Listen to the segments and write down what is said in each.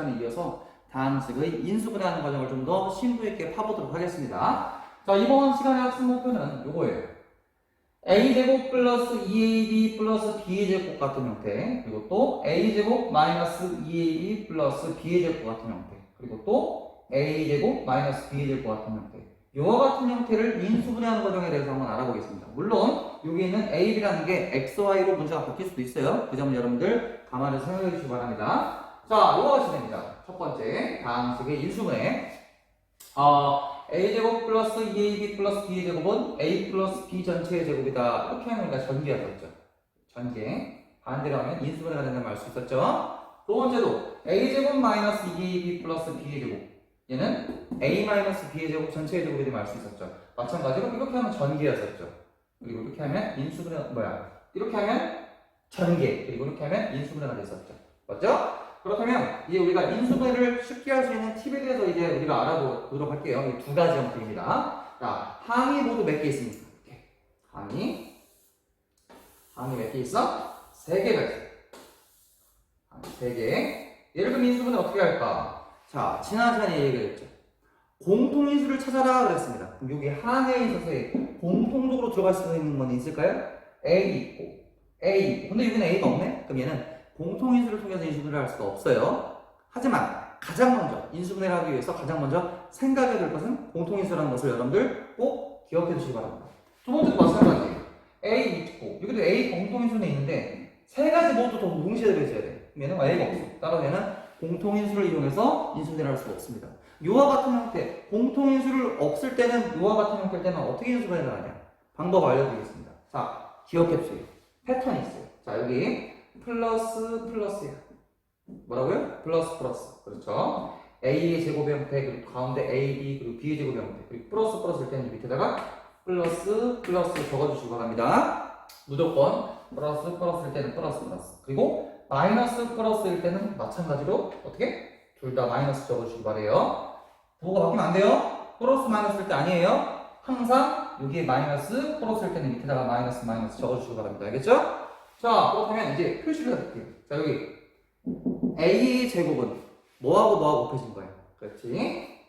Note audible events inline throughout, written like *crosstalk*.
시 시간에 이어서 다항식의 인수분해하는 과정을 좀 더 심도 있게 파보도록 하겠습니다. 자, 이번 시간의 학습 목표는 요거예요. a제곱 플러스 2ab 플러스 b의 제곱 같은 형태 그리고 또 a제곱 마이너스 2ab 플러스 b의 제곱 같은 형태 그리고 또 a제곱 마이너스 b의 제곱 같은 형태 이와 같은 형태를 인수분해하는 과정에 대해서 한번 알아보겠습니다. 물론 여기 있는 a, b라는 게 x, y로 문제가 바뀔 수도 있어요. 그 점은 여러분들 감안해서 생각해 주시기 바랍니다. 자, 이와 같이 됩니다. 첫 번째 다항식의 인수분해 어, a제곱 플러스 2ab 플러스 b제곱은 a 플러스 b 전체의 제곱이다. 이렇게 하면 우리가 전개하고 있죠. 전개. 반대로 하면 인수분해가 된다는 말 수 있었죠. 두 번째도 a제곱 마이너스 2ab 플러스 b제곱 얘는 a 마이너스 b의 제곱 전체의 제곱이 되면 알 수 있었죠. 마찬가지로 이렇게 하면 전개였었죠. 그리고 이렇게 하면 인수분해 뭐야? 이렇게 하면 전개 그리고 이렇게 하면 인수분해가 됐었죠. 맞죠? 그렇다면 이제 우리가 인수분해를 쉽게 할 수 있는 팁에 대해서 이제 우리가 알아보도록 할게요. 이 두 가지 형태입니다. 자, 항이 모두 몇 개 있습니까? 이렇게. 항이 항이 몇 개 있어? 세 개가 있어. 세 개. 예를 들면 인수분해 어떻게 할까? 자, 지난 시간에 얘기했죠. 공통인수를 찾아라 그랬습니다. 그럼 여기 항에 있어서 공통적으로 들어갈 수 있는 건 있을까요? A 있고 A 있고 근데 여기는 A가 없네? 그럼 얘는 공통인수를 통해서 인수분해를 할 수가 없어요. 하지만 가장 먼저 인수분해를 하기 위해서 가장 먼저 생각해야 될 것은 공통인수라는 것을 여러분들 꼭 기억해 주시기 바랍니다. 두 번째도 마찬가지예요. A 있고 여기도 A 공통인수는 있는데 세 가지 모두 동시에 들어있어야 돼. 얘는 A가 없어. 따라서 얘는 공통인수를 이용해서 인수분해를 할 수가 없습니다. 요와 같은 형태, 공통인수를 없을 때는 요와 같은 형태일 때는 어떻게 인수분해를 하냐? 방법 알려드리겠습니다. 자, 기억해 주세요. 패턴이 있어요. 자, 여기 플러스 플러스야. 뭐라고요? 플러스 플러스. 그렇죠? A의 제곱의 형태, 그리고 가운데 A, B, 그리고 B의 제곱의 형태, 그리고 플러스 플러스일 때는 밑에다가 플러스 플러스 적어주시기 바랍니다. 무조건 플러스 플러스일 때는 플러스 플러스. 그리고 마이너스 플러스일 때는 마찬가지로 어떻게? 둘 다 마이너스 적어주시기 바래요. 부호가 바뀌면 안 돼요. 플러스 마이너스일 때 아니에요. 항상 여기에 마이너스 플러스일 때는 밑에다가 마이너스 마이너스 적어주시기 바랍니다. 알겠죠? 자, 그렇다면 이제 표시를 해볼게요. 자, 여기 a 제곱은 뭐하고 뭐하고 곱해진 거야? 그렇지?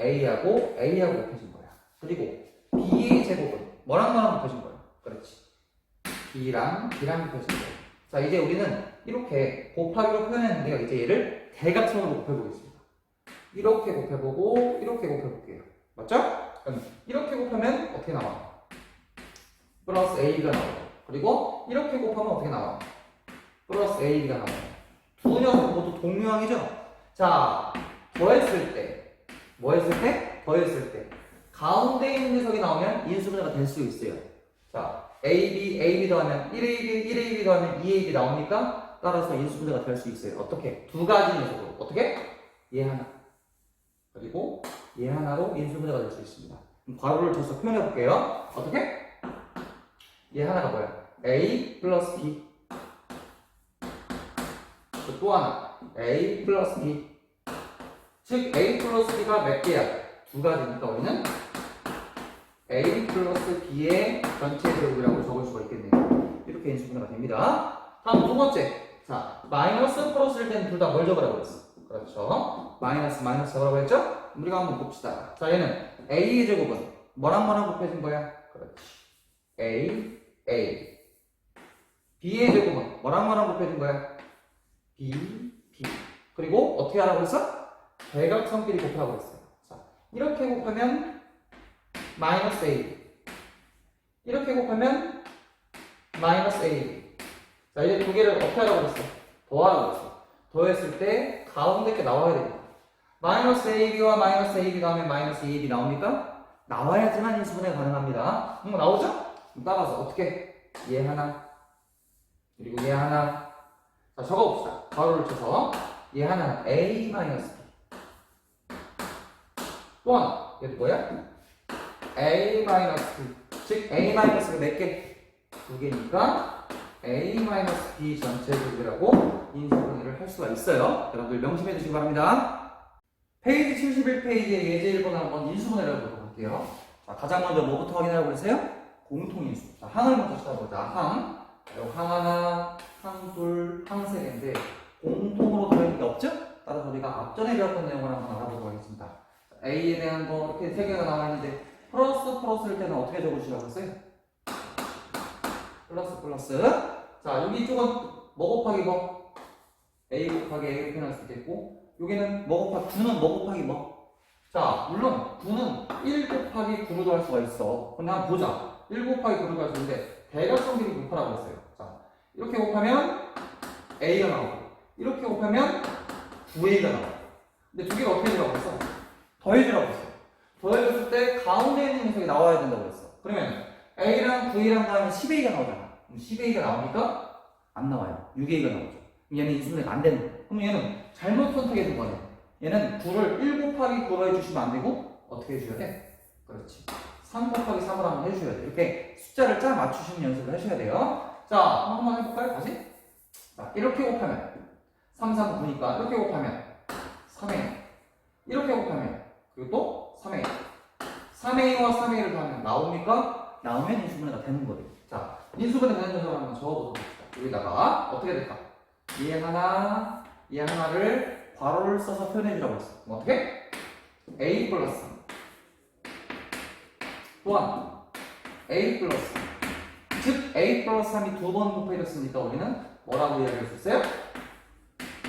a하고 a하고 곱해진 거야. 그리고 b의 제곱은 뭐랑 뭐랑 곱해진 거야? 그렇지? b랑 b랑 곱해진 거야. 자, 이제 우리는 이렇게 곱하기로 표현했는데요. 이제 얘를 대각선으로 곱해보겠습니다. 이렇게 곱해보고 이렇게 곱해볼게요. 맞죠? 그럼 이렇게 곱하면 어떻게 나와? 플러스 a가 나와요. 그리고 이렇게 곱하면 어떻게 나와? 플러스 a가 나와요. 두 녀석 모두 동류항이죠? 자, 더했을 때, 뭐 했을 때? 더했을 때. 가운데 있는 녀석이 나오면 인수분해가 될 수 있어요. 자, AB, AB 더하면 1AB, 1AB 더하면 2AB 나옵니까? 따라서 인수분해가 될 수 있어요. 어떻게? 두 가지 녀석으로. 어떻게? 얘 하나. 그리고 얘 하나로 인수분해가 될 수 있습니다. 괄호를 쳐서 표현해 볼게요. 어떻게? 얘 하나가 뭐야? A 플러스 B. 그또 하나. A 플러스 B. 즉, A 플러스 B가 몇 개야? 두 가지니까 우리는 A 플러스 B의 전체 제곱이라고 적을 수가 있겠네요. 이렇게 인수분해가 됩니다. 다음 두 번째. 자, 마이너스 플러스일 때는 둘 다 뭘 적으라고 했어? 그렇죠. 마이너스 마이너스 적으라고 했죠? 우리가 한번 봅시다. 자, 얘는 A의 제곱은 뭐랑 뭐랑 곱해진 거야? 그렇지. A, A. B의 제곱은 뭐랑 뭐랑 곱해진 거야? B, B. 그리고 어떻게 하라고 했어? 대각선끼리 곱하라고 했어요. 자, 이렇게 곱하면 마이너스 A. 이렇게 곱하면 마이너스 A. 자, 이제 두 개를 어떻게 하라고 했어? 더하라고 했어. 더했을 때 가운데 게 나와야 됩니다. 마이너스 AB와 마이너스 AB 다음에 마이너스 2AB 나옵니까? 나와야지만 인수분해 가능합니다. 음, 나오죠? 따라서 어떻게? 얘 하나, 그리고 얘 하나. 자, 적어봅시다. 가로를 쳐서 얘 하나 A 마이너스 B. 또 하나. 얘도 뭐야? A 마이너스 B. 즉 A 마이너스가 몇 개? 두 개니까 A 마이너스 B 전체 제곱이라고 인수분해를 할 수가 있어요. 여러분들 명심해 주시기 바랍니다. 페이지 71페이지의 예제 1번을 한번 인수분해를 해보도록 할게요. 자, 가장 먼저 뭐부터 확인하라고 그랬어요? 공통인수. 자, 항을 먼저 찾아보자. 항. 항 하나, 항 둘, 항 세 개인데 공통으로 들어있는 게 없죠? 따라서 우리가 앞전에 배웠던 내용을 한번 알아보도록 하겠습니다. 자, A에 대한 거 이렇게 세 개가 나와 있는데 플러스 플러스일 때는 어떻게 적으시라고 했어요? 플러스 플러스. 자, 여기 쪽은 뭐 곱하기 뭐? A 곱하기 A 표현할 수 있겠고 여기는 뭐 곱하기 9는 뭐 곱하기 뭐? 자, 물론 9는 1 곱하기 9로도 할 수가 있어. 그럼 한번 보자. 1 곱하기 9로도 할 수 있는데 대각선끼리 곱하라고 했어요. 자, 이렇게 곱하면 A가 나오고 이렇게 곱하면 9A가 나와요. 근데 두 개가 어떻게 되라고 했어? 더해주라고 했어. 더해줬을 때 가운데 있는 녀석이 나와야 된다고 했어. 그러면 A랑 9A랑 다음에 10A가 나오잖아. 그럼 10A가 나오니까 안 나와요. 6A가 나오죠. 그럼 얘는 인수분해가 안 되는 거야. 그럼 얘는 잘못 선택해 준 거네. 얘는 9를 1 곱하기 9로 해주시면 안 되고 어떻게 해줘야 돼? 그렇지. 3 곱하기 3으로 한번 해주셔야 돼. 이렇게 숫자를 짜 맞추시는 연습을 하셔야 돼요. 자, 한번 해볼까요? 다시. 자, 이렇게 곱하면 3, 3, 9니까 이렇게 곱하면 3A. 이렇게 곱하면 그리고 또 3A. 3A와 3A를 더하면 나옵니까? 나오면 인수분해가 되는 거예요. 자, 인수분해 되는 녀석을 한번 적어보도록 합시다. 여기다가 어떻게 될까? 얘 하나, 얘 하나를 괄호를 써서 표현해주라고 했어. 그럼 어떻게? A 플러스 또한 A 플러스 즉 A 플러스 3이 두 번 곱해졌으니까 우리는 뭐라고 이야기할 수 있어요?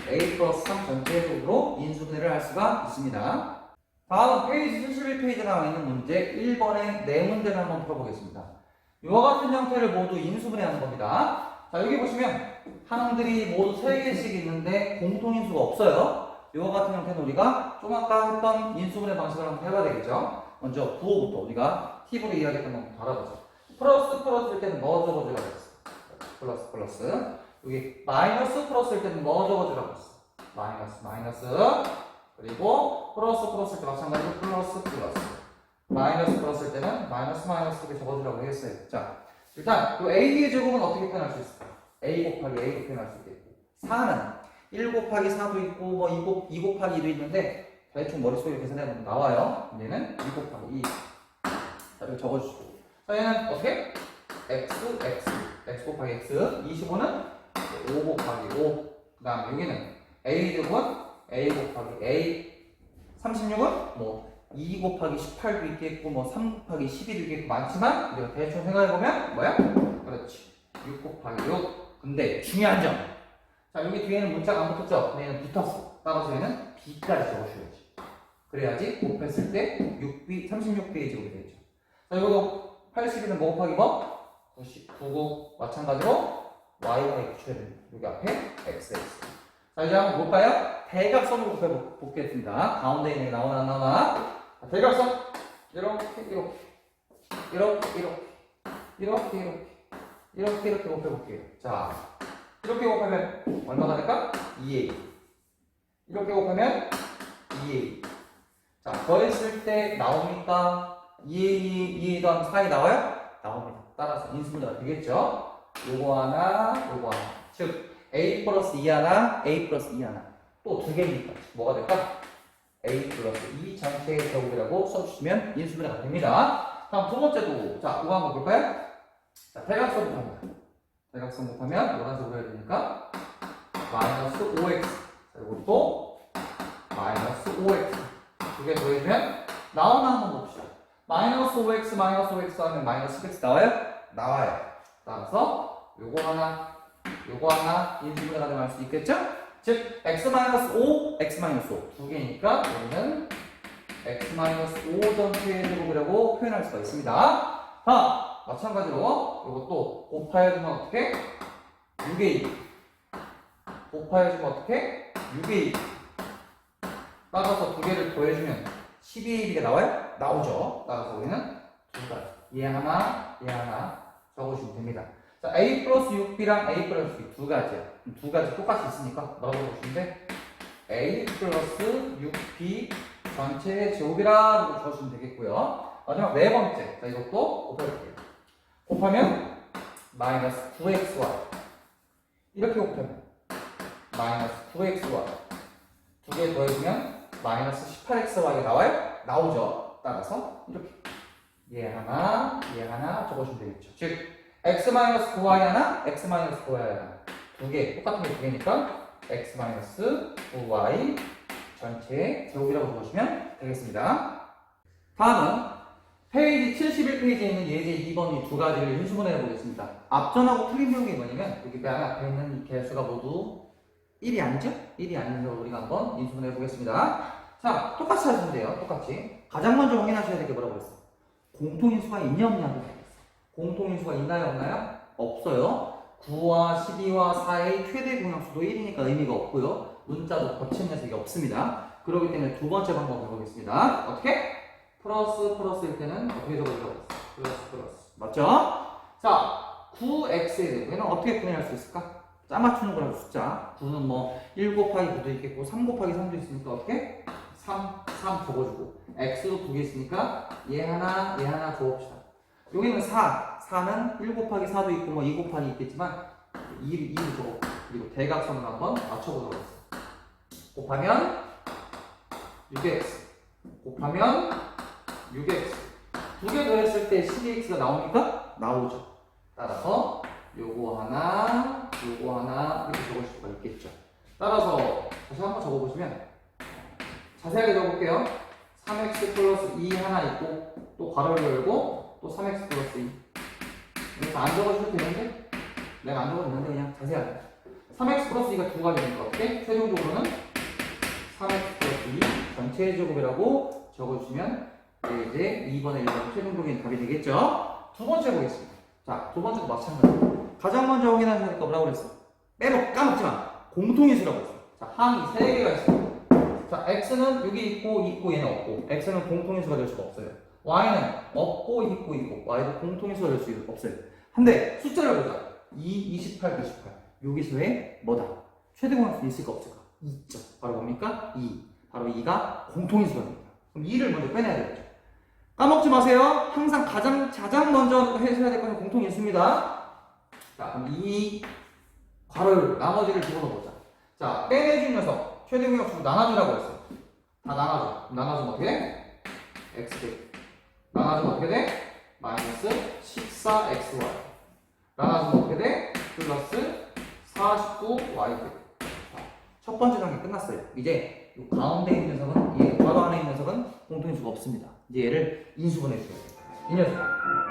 A 플러스 3 전체적으로 인수분해를 할 수가 있습니다. 다음 페이지 71페이지에 나와 있는 문제 1번의 네 문제를 한번 풀어보겠습니다. 이와 같은 형태를 모두 인수분해하는 겁니다. 자 여기 보시면 항들이 모두 3개씩 있는데 공통인수가 없어요. 이와 같은 형태는 우리가 좀 아까 했던 인수분해 방식을 한번 해봐야 되겠죠. 먼저 부호부터 우리가 팁으로 이야기했던 것부터 알아보죠. 플러스 플러스일 때는 뭐 적어주라고 했어? 플러스 플러스 여기 마이너스 플러스일 때는 뭐 적어주라고 했어? 마이너스 마이너스 그리고 플러스 플러스일 때 마찬가지로 플러스 플러스 마이너스 플러스일 때는 마이너스 마이너스 이렇게 적어주라고 했어요. 자 일단 이 A의 제곱은 어떻게 표현할 수 있을까? A 곱하기 A로 표현할 수 있겠고 4는 1 곱하기 4도 있고 뭐 2, 곱, 2 곱하기 2도 있는데 대충 머릿속에 계산해보면 나와요. 얘는 2 곱하기 2 자, 이렇게 적어주시고 자, 얘는 어떻게? x, x, x 곱하기 x 25는 5 곱하기 5 그 다음 여기는 a 제곱은 a 곱하기 a 36은 뭐 2 곱하기 18도 있겠고 뭐 3 곱하기 11도 있겠고 많지만 우리가 대충 생각해보면 뭐야? 그렇지 6 곱하기 6 근데 중요한 점 자, 여기 뒤에는 문자가 안 붙었죠? 근데 얘는 붙었어. 따라서 얘는 B까지 적어줘야지. 그래야지 곱했을 때 6B, 36B의 제곱이 되죠. 자, 이거도 80이는 뭐 곱하기 뭐? 90, 99. 마찬가지로 Y가 붙여야 됩니다. 여기 앞에 XX. 자, 이제 한번 볼까요? 대각선으로 곱해보겠습니다. 가운데 있는 게 나오나, 안 나오나? 자, 대각선. 이렇게, 이렇게. 이렇게, 이렇게. 이렇게, 이렇게. 이렇게, 이렇게 곱해볼게요. 자. 이렇게 곱하면 얼마가 될까? 2a. 이렇게 곱하면 2a. 자, 더했을 때 나옵니까? 2a, 2a 더하면 4이 나와요? 나옵니다. 따라서 인수분해가 되겠죠? 요거 하나, 요거 하나. 즉, a 플러스 2 하나, a 플러스 2 하나. 또 두 개니까 뭐가 될까? a 플러스 2 전체의 제곱이라고 써주시면 인수분해가 됩니다. 다음 두 번째도, 자, 이거 한번 볼까요? 자, 대각선부터 합니다. 대각선 곱하면 노란색으로 해야 되니까 마이너스 5x 자, 이것도 마이너스 5x 두 개 더해주면 나오나 한번 봅시다 마이너스 5x 마이너스 5x 하면 마이너스 10x 나와요? 나와요 따라서 요거 하나 요거 하나 인수분해가 되면 할수 있겠죠? 즉 x 마이너스 5 x 마이너스 5 두 개니까 여기는 x 마이너스 5 전체의 제곱이라고 표현할 수가 있습니다 자 마찬가지로 이것도 곱하여주면 어떻게? 6a 곱하여주면 어떻게? 6a 따라서 두 개를 더해주면 12ab가 나와요? 나오죠. 따라서 우리는 두 가지 얘 하나 얘 하나 적으시면 됩니다. 자 a 플러스 6b랑 a 플러스 b 두 가지야 두 가지 똑같이 있으니까 뭐라고 보시면 돼? a 플러스 6b 전체의 제곱이라고 적으시면 되겠고요. 마지막 네 번째. 자 이것도 곱해볼게요. 곱하면 마이너스 9xy 이렇게 곱하면 마이너스 9xy 두 개 더해주면 마이너스 18xy가 나와요? 나오죠 따라서 이렇게 얘 하나, 얘 하나 적어주면 되겠죠. 즉, x-9y 하나, x-9y 하나. 두 개, 똑같은 게 두 개니까 x-9y 전체 제곱이라고 적어주시면 되겠습니다. 다음은 페이지 71페이지에 있는 예제 2번 이 두 가지를 인수분해 보겠습니다. 앞전하고 틀린 내용이 뭐냐면 여기 맨 앞에 있는 이 개수가 모두 1이 아니죠? 1이 아닌 걸 우리가 한번 인수분해 보겠습니다. 자, 똑같이 하시면 돼요. 똑같이. 가장 먼저 확인하셔야 될 게 뭐라고 그랬어? 공통인수가 있냐 그랬어. 공통인수가 있나요 없나요? 없어요. 9와 12와 4의 최대 공약수도 1이니까 의미가 없고요. 문자도 거친 녀석이 없습니다. 그렇기 때문에 두 번째 방법 해보겠습니다. 어떻게? 플러스 플러스일 때는 어떻게 적어주라고 했어? 플러스 플러스. 맞죠? 자, 9x에 대해 얘는 어떻게 분해할 수 있을까? 짜 맞추는 거라고 숫자. 9는 뭐 1 곱하기 9도 있겠고 3 곱하기 3도 있으니까 어떻게? 3, 3 적어주고 x도 두개 있으니까 얘 하나, 얘 하나 적어봅시다. 여기는 4, 4는 1 곱하기 4도 있고 뭐2 곱하기 있겠지만 2, 2를 적어. 그리고 대각선을 한번 맞춰보도록 하겠습니다. 곱하면 6x 곱하면 6x 두 개 더했을 때 12x가 나오니까 나오죠. 따라서 요거 하나, 요거 하나 이렇게 적을 수가 있겠죠. 따라서 다시 한번 적어보시면 자세하게 적어볼게요. 3x 플러스 2 하나 있고 또 괄호를 열고 또 3x 플러스 2 이렇게 안 적어주셔도 되는데 내가 안 적어도 되는데 그냥 자세하게 3x 플러스 2가 두 가지니까 어떻게? 최종적으로는 3x 플러스 2 전체 제곱이라고 적어주시면 이제 2번에 1번 최종적인 답이 되겠죠? 두 번째 보겠습니다. 자, 두 번째도 마찬가지. 가장 먼저 확인하셔야 될거 뭐라고 그랬어? 빼먹, 까먹지 마. 공통인수라고 했어. 자, 항이 세 개가 있습니다. 자, x는 여기 있고, 있고, 얘는 없고. x는 공통인수가 될 수가 없어요. y는 없고, 있고, 있고. y도 공통인수가 될 수 없어요. 근데 숫자를 보자. 2, 28, 98. 여기서의 뭐다? 최대 공약수 있을까 없을까? 있죠. 바로 뭡니까? 2. 바로 2가 공통인수가 됩니다. 그럼 2를 먼저 빼내야 되겠죠. 까먹지 마세요. 항상 가장 가장 먼저 해줘야 될 것은 공통인수입니다. 자, 그럼 이 괄호를 나머지를 집어넣어보자. 자, 빼내준 녀석 최대 공약수 나눠주라고 했어. 다 나눠줘. 나눠주면 어떻게 돼? x 나눠주면 어떻게 돼? 마이너스 14xy. 나눠주면 어떻게 돼? 플러스 49y. 첫 번째 단계 끝났어요. 이제 이 가운데 있는 녀석은 이 괄호 안에 있는 녀석은 공통인수가 없습니다. 이제 얘를 인수분해 줘야 돼요. 이 녀석.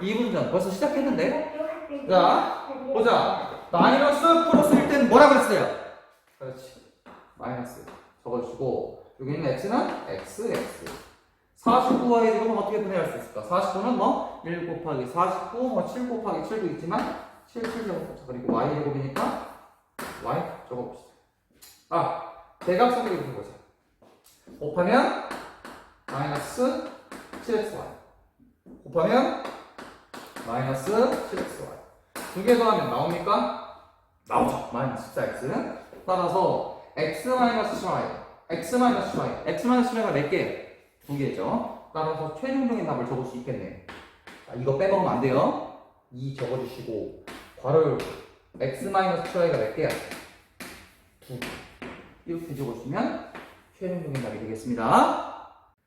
2분 전 벌써 시작했는데 자, 보자. 마이너스 플러스일 땐 뭐라 그랬어요? 그렇지. 마이너스 적어주고 여기는 x는 x, x. 49와의 제곱은 어떻게 분해할 수 있을까? 49는 뭐? 1 곱하기 49, 뭐7 곱하기 7도 있지만 7, 7 제곱 그리고 y 제곱이니까 y 적어봅시다. 아, 대각선을 이렇게 보자. 곱하면 마이너스 7xy. 곱하면 마이너스 7xy. 두 개 더하면 나옵니까? 나오죠. 마이너스 14x. 따라서 x 마이너스 y, x 마이너스 y, x 마이너스 y가 몇 개? 두 개죠. 따라서 최종적인 답을 적을 수 있겠네. 자, 이거 빼먹으면 안 돼요. 2 적어주시고 괄호 x 마이너스 y가 몇 개야? 두 개. 이렇게 적어주시면 최종적인 답이 되겠습니다.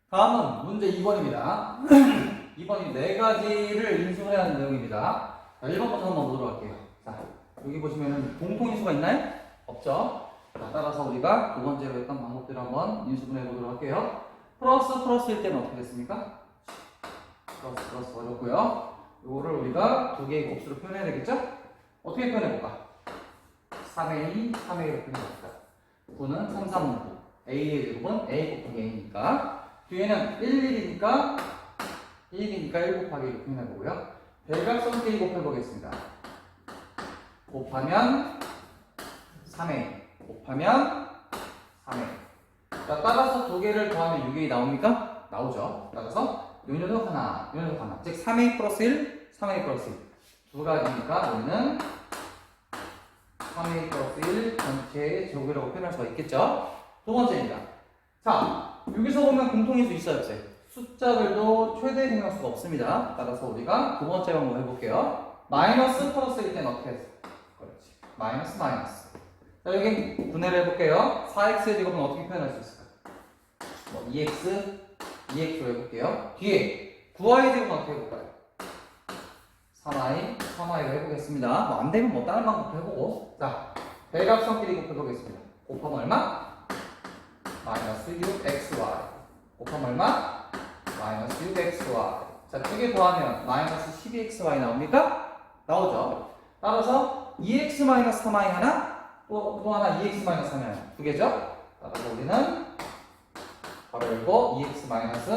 다음은 문제 2번입니다. *clears throat* 2번이 네 가지를 인수해야 하는 내용입니다. 자, 1번부터 한번 보도록 할게요. 자, 여기 보시면은 공통인수가 있나요? 없죠? 자, 따라서 우리가 두 번째로 했던 방법대로 한번 인수분해 보도록 할게요. 플러스 플러스일 때는 어떻게 됐습니까? 플러스 플러스 어렵고요. 이거를 우리가 두 개의 곱수로 표현해야 되겠죠? 어떻게 표현해볼까? 3a, 3a로 표현해볼까? 9는 3, 3, 9. a의 제곱은 a 곱하기 a니까 뒤에는 1, 1이니까 1이니까 1 곱하기 1로 표현해보고요. 대각선 K 곱해보겠습니다. 곱하면 3A. 곱하면 3A. 자, 따라서 두 개를 더하면 6A 나옵니까? 나오죠. 따라서 요 녀석 하나, 요 녀석 하나. 즉, 3A 플러스 1, 3A 플러스 1. 두 가지니까 우리는 3A 플러스 1 전체의 제곱이라고 표현할 수가 있겠죠? 두 번째입니다. 자, 여기서 보면 공통인수 있어요, 없어요? 숫자별도 최대 공약수가 없습니다. 따라서 우리가 두 번째 방법 해볼게요. 마이너스 플러스일 때는 어떻게 했어? 그렇지. 마이너스 마이너스. 자, 여기 분해를 해볼게요. 4x의 제곱은 어떻게 표현할 수 있을까? 뭐 2x, 2x로 해볼게요. 뒤에 9y 제곱 어떻게 해볼까요? 3y, 3y로 해보겠습니다. 뭐 안 되면 뭐 다른 방법도 해보고. 자, 대각선끼리 곱해보겠습니다. 곱하면 얼마? 마이너스 6xy. 곱하면 얼마? 마이너스 6xy. 자, 두 개 더하면 마이너스 12xy 나옵니까? 나오죠. 따라서 2x 마이너스 3y 하나, 또, 또 하나 2x 마이너스 3y 하나. 두 개죠? 따라서 우리는 바로 열고 2x 마이너스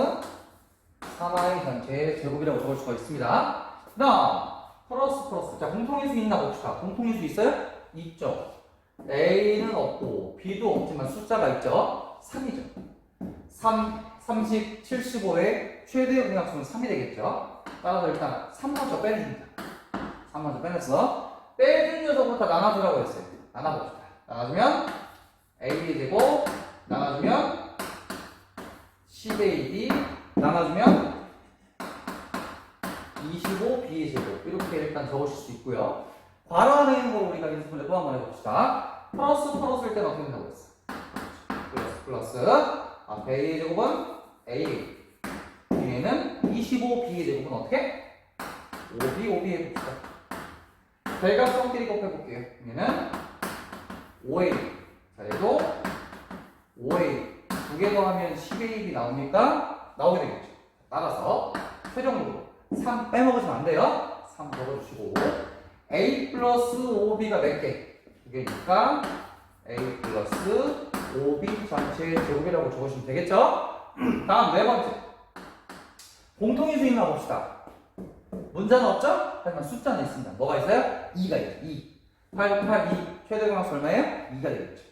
3y 전체의 제곱이라고 적을 수가 있습니다. 그 다음, 플러스 플러스. 자, 공통인수 있나 봅시다. 공통인수 있어요? 있죠. A는 없고, B도 없지만 숫자가 있죠. 3이죠. 3, 30, 75의 최대 공약수는 3이 되겠죠. 따라서 일단 3 먼저 빼줍니다. 3 먼저 빼냈어. 빼준 녀석부터 나눠주라고 했어요. 나눠봅시다. 나눠주면 A 제곱, 나눠주면 10AD, 나눠주면 25B 제곱. 이렇게 일단 적으실 수 있고요. 괄호 안에 있는 거 우리가 인수분해 또 한 번 해봅시다. 플러스 플러스일 때는 어떻게 된다고 했어? 플러스 플러스. 앞에 A 제곱은 A. 뒤에는 25B 제곱은 어떻게? 5B, 5B 해봅시다. 대각선끼리 곱해볼게요. 얘는 5A. 자, 얘도 5A. 두 개 더하면 10AB 나옵니까? 나오게 되겠죠. 따라서 최종적으로 3 빼먹으시면 안 돼요. 3 적어주시고 A 플러스 5B가 몇 개? 두 개니까 A 플러스 5B 전체의 제곱이라고 적으시면 되겠죠? 다음 네 번째 공통인수 있나 봅시다. 문자는 없죠? 하지만 숫자는 있습니다. 뭐가 있어요? 2가 있죠. 2. 8, 8, 2. 최대값 얼마예요? 2가 되겠죠.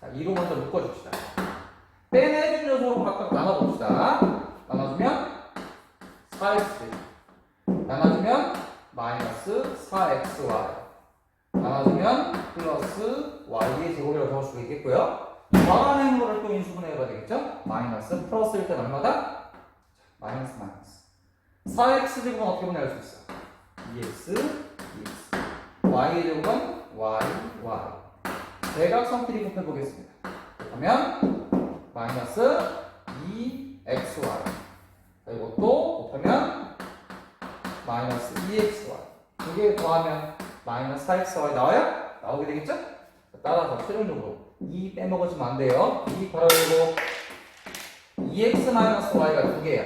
자, 2로 먼저 묶어줍시다. 빼내준 녀석으로 각각 나눠봅시다. 나눠주면 4x. 나눠주면 마이너스 4xy. 나눠주면 플러스 y의 제곱이라고 적을 수가 있겠고요. 더하는 거를 또 인수분해 해봐야 되겠죠? 마이너스 플러스일 땐 얼마다? 자, 마이너스 마이너스. 4x 제곱은 어떻게 분해할 수 있어? 2x, 2x. y의 제곱은 y, y. 대각선끼리 곱해보겠습니다. 그러면 마이너스 2xy. 자, 이것도 곱하면 마이너스 2xy. 두 개 더하면 마이너스 4xy 나와요? 나오게 되겠죠? 자, 따라서 최종적으로 2 빼먹으시면 안 돼요. 2 바라보고 2x 마이너스 y가 두 개야.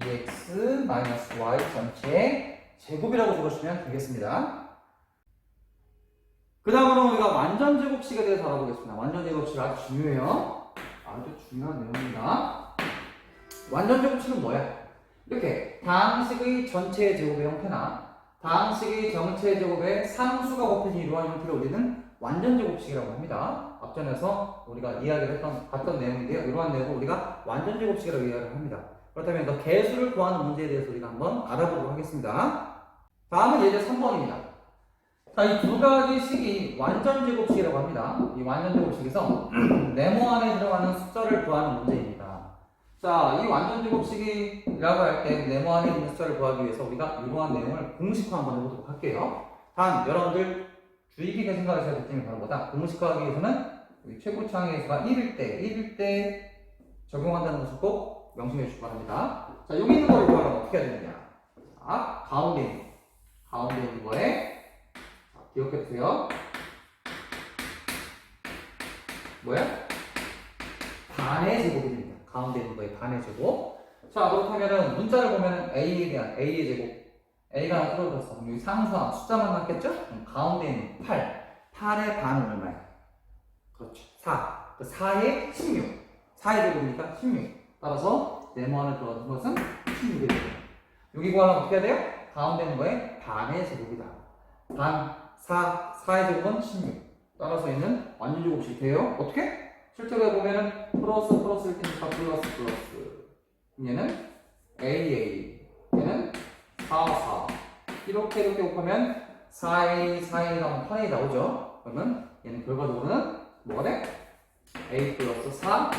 2x 마이너스 y 전체 제곱이라고 적으시면 되겠습니다. 그 다음으로 우리가 완전 제곱식에 대해서 알아보겠습니다. 완전 제곱식 아주 중요해요. 아주 중요한 내용입니다. 완전 제곱식은 뭐야? 이렇게 다항식의 전체 제곱의 형태나 다항식의 정체 제곱의 상수가 곱해진 이러한 형태를 우리는 완전 제곱식이라고 합니다. 앞전에서 우리가 이야기를 했던 봤던 내용인데요. 이러한 내용을 우리가 완전 제곱식이라고 이야기를 합니다. 그렇다면 더 개수를 구하는 문제에 대해서 우리가 한번 알아보도록 하겠습니다. 다음은 예제 3번입니다. 자, 이 두 가지 식이 완전 제곱식이라고 합니다. 이 완전 제곱식에서 *clears throat* 네모 안에 들어가는 숫자를 구하는 문제입니다. 자, 이 완전 제곱식이라고 할 때 네모 안에 있는 숫자를 구하기 위해서 우리가 이러한 내용을 공식화 한번 해보도록 할게요. 단, 여러분들 주의 깊게 될 점이 바로 뭐다? 공식화하기 위해서는 우리 최고차항의 수가 1일 때, 1일 때 적용한다는 것을 꼭 명심해 주시기 바랍니다. 자, 여기 있는 거를 구하려면 어떻게 해야 되느냐? 자, 가운데. 가운데 있는 거에 자, 기억해 두세요. 뭐야? 반의 제곱이 됩니다. 가운데 있는 거에 반의 제곱. 자, 그렇다면은 문자를 보면은 A에 대한 A의 제곱. A가 하나 떨어졌어. 그럼 여기 상수항 숫자만 남겠죠? 가운데 있는 8. 8의 반은 얼마야? 그렇죠. 4. 그 4의 16. 4의 제곱이니까 16. 따라서 네모 안에 들어가는 것은 16이 됩니다. 여기 구하려면 어떻게 해야 돼요? 가운데 있는 거에 반의 제곱이다. 반, 4, 4의 제곱은 16. 따라서 얘는 완전 제곱식 돼요. 어떻게? 실제로 해보면은 플러스 플러스일 테니까 플러스 플러스. 얘는 AA. 얘는 4, 4. 이렇게 이렇게 곱하면 4A, 4A 나오면 8A 나오죠. 그러면 얘는 결과적으로는 뭐가 돼? A 플러스 4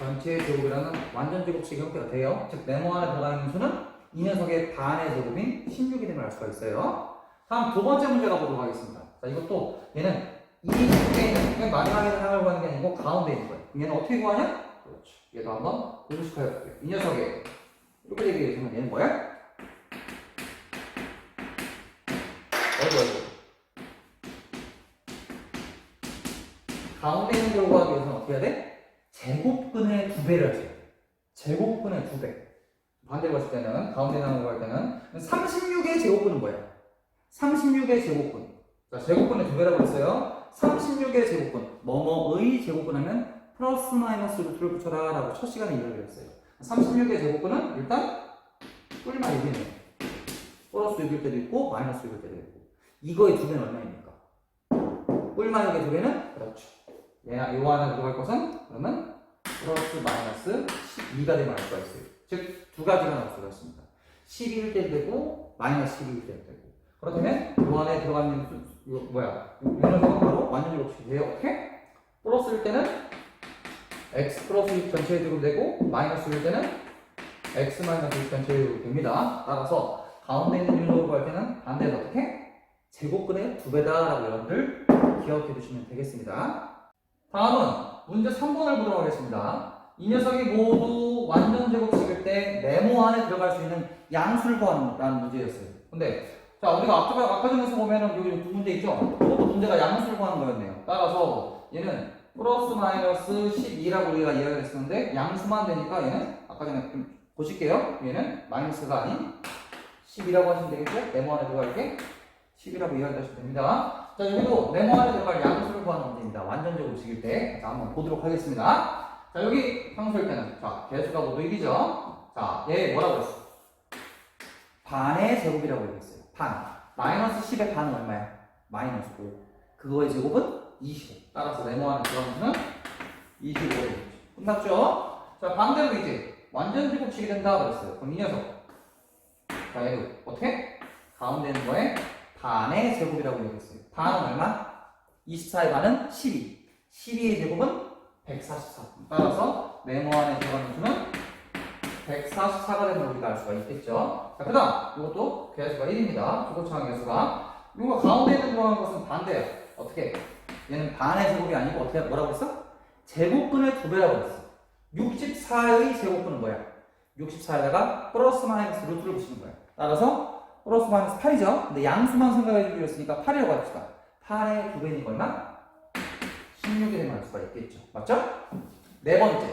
전체 제곱이라는 완전 제곱식 형태가 돼요. 즉 네모 안에 들어가 있는 수는 이 녀석의 반의 제곱인 16이 됨을 알 수가 있어요. 다음 두 번째 문제 가보도록 하겠습니다. 자, 이것도 얘는 이 중에 있는 맨 마지막에 있는 하나를 구하는 게 아니고 가운데 있는 거예요. 얘는 어떻게 구하냐? 그렇죠. 얘도 한번 공식화해 볼게요. 이 녀석의 이렇게 되면 얘는 뭐야? 어디 어디? 가운데 있는 걸 구하기 위해서는 어떻게 해야 돼? 제곱근의 두 배를 하세요. 제곱근의 두 배. 반대로 봤을 때는 가운데 나는 거할 때는 36의 제곱근은 뭐야? 36의 제곱근. 자, 제곱근의 두 배라고 했어요. 36의 제곱근. 뭐뭐의 제곱근 하면 플러스 마이너스 루트를 붙여라 라고 첫 시간에 이야기를 했어요. 36의 제곱근은 일단 뿔만 6이네. 플러스 6일 때도 있고 마이너스 6일 때도 있고. 이거의 두 배는 얼마입니까? 뿔만 6의 두 배는 그렇죠. 얘, 요 안에 들어갈 것은 그러면 플러스 마이너스 12가 되면 알 수가 있어요. 즉, 두 가지가 나올 수가 있습니다. 12일 때도 되고, 마이너스 12일 때도 되고. 그렇다면, 요 안에 들어가는, 수, 요, 뭐야, 이 녀석은 바로 완전 제곱식이 돼요. 어떻게? 플러스일 때는 x 플러스 6 전체의 제곱 되고, 마이너스일 때는 x 마이너스 6 전체의 제곱 됩니다. 따라서, 가운데 있는 율로 구할 때는 반대로 어떻게? 제곱근의 두 배다라고 여러분들 기억해 두시면 되겠습니다. 다음은 문제 3번을 보도록 하겠습니다. 이 녀석이 모두 완전 제곱식일 때 네모 안에 들어갈 수 있는 양수를 구하라는 문제였어요. 근데 자 우리가 아까 아까 전에서 보면은 여기 두 문제 있죠. 그것도 문제가 양수를 구하는 거였네요. 따라서 얘는 플러스 마이너스 12라고 우리가 이야기를 했었는데 양수만 되니까 얘는 아까 전에 좀 보실게요. 얘는 마이너스가 아닌 10이라고 하시면 되겠죠? 네모 안에 들어갈 게 10이라고 이야기하시면 됩니다. 자, 여기도 네모 안에 들어갈 양수를 구하는 문제입니다. 완전 제곱식일 때. 자, 한번 보도록 하겠습니다. 자, 여기 상수일 때는, 자, 개수가 모두 1이죠? 자, 얘 뭐라고 했어? 반의 제곱이라고 얘기했어요. 반. 마이너스 10의 반은 얼마야? 마이너스 5. 그거의 제곱은 25. 따라서 네모 안에 들어가는 수는 25가 되겠죠. 끝났죠? 자, 반대로 이제 완전 제곱식이 된다 그랬어요. 그럼 이 녀석. 자, 얘도 어떻게? 가운데 있는 거에 반의 제곱이라고 얘기했어요. 반은 얼마? 24의 반은 12. 12의 제곱은 144. 따라서 네모 안에 들어가는 수는 144가 되는 우리가 알 수가 있겠죠. 자, 그 다음, 이것도 개수가 1입니다. 조고창 개수가. 이거 가운데 있는 들어가는 것은 반대예요. 어떻게? 얘는 반의 제곱이 아니고 어떻게, 뭐라고 했어? 제곱근의 두 배라고 했어. 64의 제곱근은 뭐야? 64에다가 플러스 마이너스 루트를 붙이는 거야. 따라서 플러스 마이너스 8이죠? 근데 양수만 생각해 주기로 했으니까 8이라고 합시다. 8의 두 배니까 얼마? 16이 되면 알 수가 있겠죠. 맞죠? 네 번째.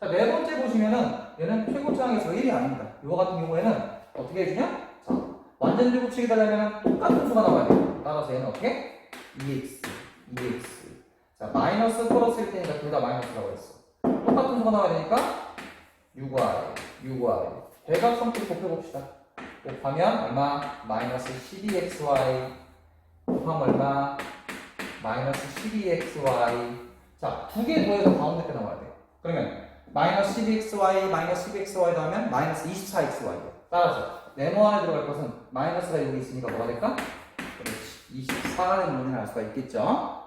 자, 네 번째 보시면은 얘는 최고차항에서 1이 아닙니다. 이거 같은 경우에는 어떻게 해주냐? 자, 완전 제곱식이 되려면 똑같은 수가 나와야 돼요. 따라서 얘는 어떻게? 2x, 2x. 자, 마이너스 플러스일 테니까 둘 다 마이너스라고 했어. 똑같은 수가 나와야 되니까 6y, 6y. 대각선끼리 곱해봅시다. 곱하면 얼마? 마이너스 12xy 곱하면 얼마? 마이너스 12xy 자, 두 개 더해서 가운데 게 나와야 돼. 그러면 마이너스 12xy, 마이너스 12xy 더하면 마이너스 24xy 따라서 네모 안에 들어갈 것은 마이너스가 여기 있으니까 뭐가 될까? 그렇지. 24가 되는 문제를 알 수가 있겠죠.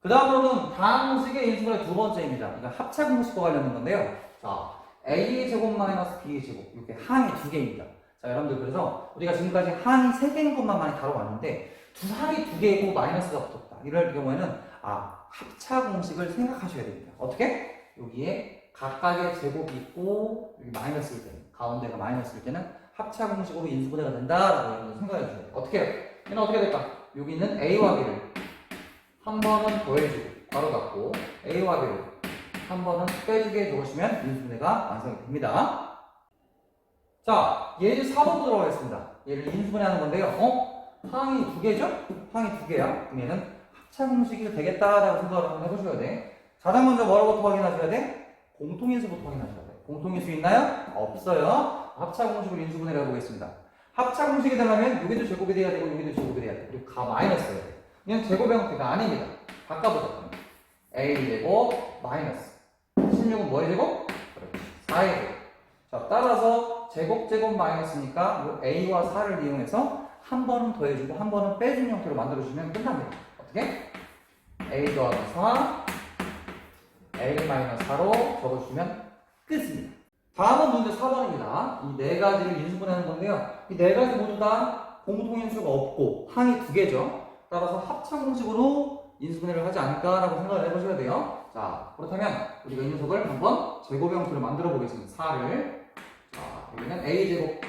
그 다음으로는 다음 공식의 인수분의 두 번째입니다. 이거 합차 공식과 관련된 건데요. 자, a의 제곱 마이너스 b의 제곱 이렇게 항이 두 개입니다. 자, 여러분들 그래서 우리가 지금까지 항이 세 개인 것만 많이 다뤄왔는데 두 항이 두 개이고 마이너스가 붙었다. 이럴 경우에는 아 합차 공식을 생각하셔야 됩니다. 어떻게? 여기에 각각의 제곱이 있고 여기 마이너스일 때는 가운데가 마이너스일 때는 합차 공식으로 인수분해가 된다라고 여러분 생각해 돼요. 어떻게 해요? 얘는 어떻게 될까? 여기 있는 a와 b를 한 번은 더해주고 바로 갖고 a와 b를 한 번은 빼주게 해주시면 인수분해가 완성이 됩니다. 자, 예제 4번 보도록 하겠습니다. 얘를 인수분해 하는 건데요. 어? 항이 두 개죠? 항이 두 개야. 그럼 얘는 합차 공식이 되겠다라고 생각을 한번 해보셔야 돼. 가장 먼저 뭐라부터 확인하셔야 돼? 공통인수부터 확인하셔야 돼. 공통인수 있나요? 없어요. 합차 공식을 인수분해를 해보겠습니다. 합차 공식이 되려면 여기도 제곱이 돼야 되고 여기도 제곱이 돼야 돼. 그리고 가 마이너스예요. 그냥 제곱의 형태가 아닙니다. 바꿔보자. a 제곱 마이너스 16은 뭐의 제곱? 그렇지. 4의 제곱. 자, 따라서 제곱 제곱 마이너스니까 요 a와 4를 이용해서 한 번은 더해주고 한 번은 빼준 형태로 만들어주면 끝납니다. 어떻게? a 더하기 4 a 마이너스 4로 적어주시면 끝입니다. 다음은 문제 4번입니다. 이 네 가지를 인수분해하는 건데요. 이 네 가지 모두 다 공통인수가 없고 항이 두 개죠. 따라서 합차 공식으로 인수분해를 하지 않을까라고 생각을 해보셔야 돼요. 자, 그렇다면 우리가 이 녀석을 한번 제곱 형태로 만들어 보겠습니다. 4를 자, 여기는 a제곱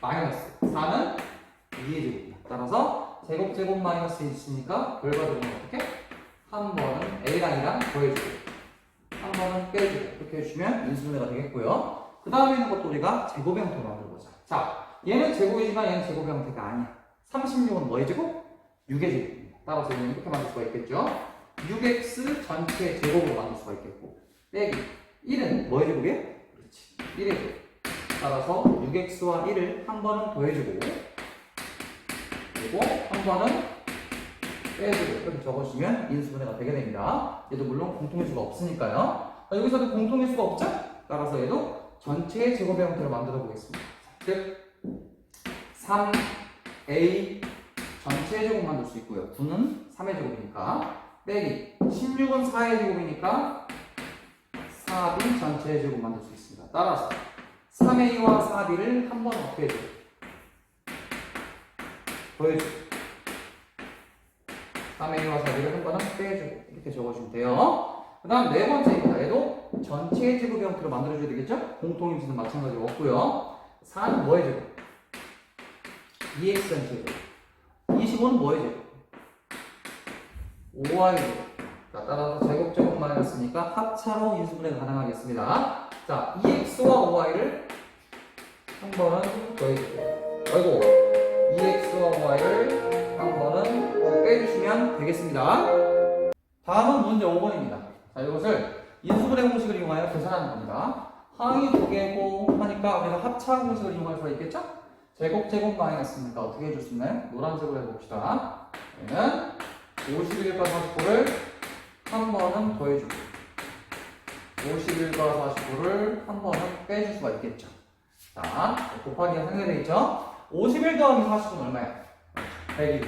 마이너스 4는 2의 제곱이야. 따라서 제곱 제곱 마이너스 있으니까 결과적으로 어떻게? 한 번은 a랑 2랑 더해주고 한 번은 빼주고 이렇게 해주면 인수분해가 되겠고요. 그 다음에 있는 것도 우리가 제곱 형태로 만들어보자. 자, 얘는 제곱이지만 얘는 제곱 형태가 아니야. 36은 뭐의 제곱? 6의 제곱입니다. 따라서 얘는 이렇게 만들 수가 있겠죠. 6x 전체 제곱으로 만들 수가 있겠고 빼기 1은 뭐의 제곱이야? 그렇지. 1의 제곱. 따라서 6x와 1을 한 번은 더해주고 그리고 한 번은 빼주고 이렇게 적어주시면 인수분해가 되게 됩니다. 얘도 물론 공통일수가 없으니까요. 자, 여기서도 공통일수가 없죠? 따라서 얘도 전체의 제곱의 형태로 만들어 보겠습니다. 즉 3a 전체의 제곱 만들 수 있고요. 9는 3의 제곱이니까 빼기 16은 4의 제곱이니까 4b 전체의 제곱 만들 수 있습니다. 따라서 3a와 4b를 한 번 어떻게 해줘? 더해줘. 3a와 4b를 한 번은 빼주고 이렇게 적어주면 돼요. 그 다음 네 번째입니다. 얘도 전체의 제곱 형태로 만들어줘야 되겠죠? 공통임수는 마찬가지로 없고요. 4는 뭐의 제곱? 2x 전체 제곱. 25는 뭐의 제곱? 5y 제곱. 자, 따라서 제곱 제곱 마이너스니까 합차로 인수분해가 가능하겠습니다. 자, 2x와 5y를 한 번은 더해주고, 아이고, 2x와 5y를 한 번은 빼주시면 되겠습니다. 다음은 문제 5번입니다. 자, 이것을 인수분해 공식을 이용하여 계산하는 겁니다. 항이 두 개고 하니까 우리가 합차 공식을 이용할 수가 있겠죠? 제곱 제곱 마이너스니까 어떻게 해줄 수 있나요? 노란색으로 해봅시다. 얘는 51과 49를 한 번은 더해주고 51과 49를 한 번은 빼줄 수가 있겠죠. 자, 곱하기가 있죠? 51 더하기 40은 얼마야? 100이고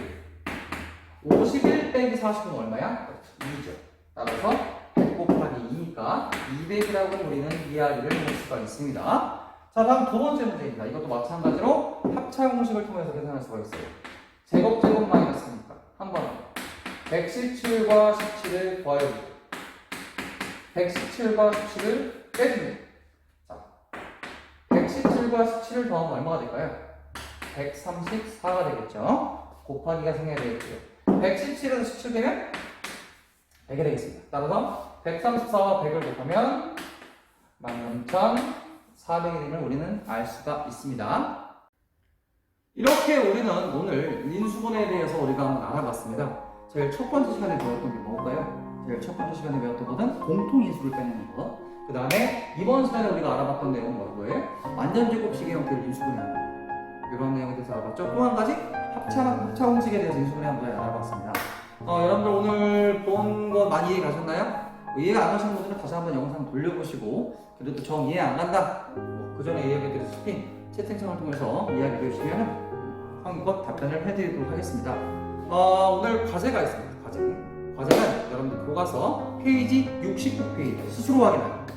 51 빼기 40은 얼마야? 2죠. 따라서 100 곱하기 2니까 200이라고 우리는 이야기를 할 수가 있습니다. 자, 다음 두 번째 문제입니다. 이것도 마찬가지로 합차 공식을 통해서 계산할 수가 있어요. 제곱 제곱 마이너스니까 한 번. 117과 17을 더해주고 117과 17을 빼줍니다. 자, 117과 17을 더하면 얼마가 될까요? 134가 되겠죠. 곱하기가 생겨야 되겠고요. 117에서 17 되면 100이 되겠습니다. 따라서 134와 100을 곱하면 14,400이 됨을 우리는 알 수가 있습니다. 이렇게 우리는 오늘 인수분해에 대해서 우리가 한번 알아봤습니다. 제일 첫 번째 시간에 배웠던 게 뭘까요? 제일 첫 번째 시간에 배웠던 것은 공통인수를 빼내는 것. 그 다음에 이번 시간에 우리가 알아봤던 내용은 뭐고요? 완전제곱식의 형태를 인수분해 하는 것. 이런 내용에 대해서 알아봤죠. 또 한 가지 합차, 합차 공식에 대해서 인수분해 한번 알아봤습니다. 어, 여러분들 오늘 본 거 많이 이해 가셨나요? 뭐 이해가 안 가시는 분들은 다시 한번 영상 돌려보시고 그래도 정 이해 안 간다. 뭐 그 전에 이야기해드렸듯이 채팅창을 통해서 이야기해 주시면 한것 답변을 해드리도록 하겠습니다. 어, 오늘 과제가 있습니다. 과제. 과제는 여러분들 교과서 페이지 69페이지 스스로 확인하기.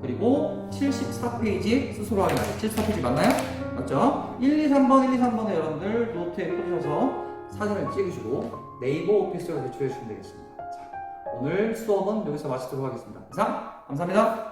그리고 74페이지 스스로 확인하기. 74페이지 맞나요? 맞죠? 1, 2, 3번, 1, 2, 3번에 여러분들 노트에 꽂으셔서 사진을 찍으시고 네이버 오피스로 제출해 주시면 되겠습니다. 자, 오늘 수업은 여기서 마치도록 하겠습니다. 이상, 감사합니다.